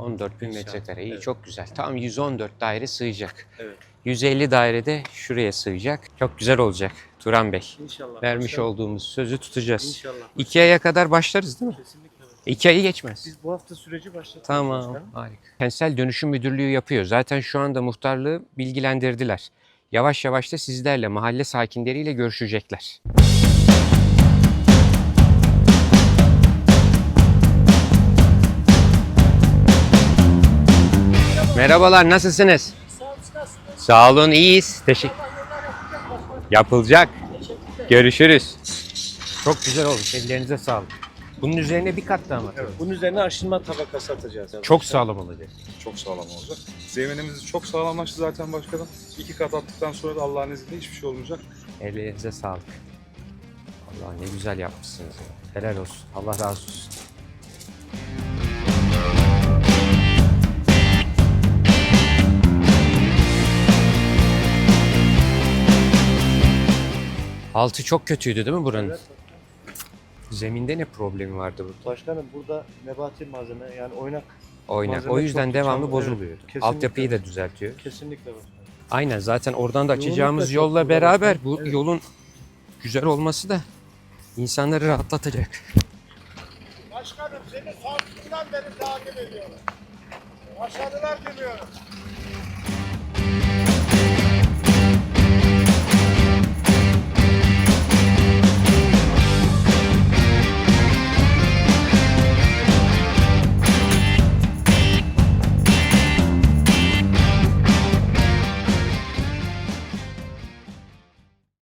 14 bin İnşallah, metrekare. İyi evet. çok güzel. Tam 114 daire sığacak. Evet. 150 dairede şuraya sığacak. Çok güzel olacak Turan Bey. İnşallah. Vermiş Başkanım, olduğumuz sözü tutacağız. İnşallah. İki aya kadar başlarız değil mi? Kesinlikle. İki ayı geçmez. Biz bu hafta süreci başlattık. Tamam, başkanım. harika. Kentsel dönüşüm müdürlüğü yapıyor. Zaten şu anda muhtarlığı bilgilendirdiler. Yavaş yavaş da sizlerle, mahalle sakinleriyle görüşecekler. Merhabalar, nasılsınız? Sağ olun, iyiyiz. Teşekkür. Yapılacak. Görüşürüz. Çok güzel olmuş. Ellerinize sağlık. Bunun üzerine bir kat daha mı? Evet. Bunun üzerine aşınma tabakası atacağız. Çok sağlam olacak. Çok sağlam olacak. Zeminimiz çok sağlamlaştı zaten başkanım. İki kat attıktan sonra da Allah'ın izniyle hiçbir şey olmayacak. Ellerinize sağlık. Allah ne güzel yapmışsınız. ya. Helal olsun. Allah razı olsun. Altı çok kötüydü değil mi buranın? Evet. Zeminde ne problemi vardı burada? Başkanım burada nebati malzeme yani oynak Oynak. Malzeme O yüzden devamlı çabuk, bozuluyor. evet. Altyapıyı da düzeltiyor. kesinlikle başkanım. Aynen zaten oradan da Yoğunluk da açacağımız çok yolla beraber bu Evet. yolun güzel olması da insanları rahatlatacak. Başkanım seni günden beri takip ediyorum. Başarılar diliyorum.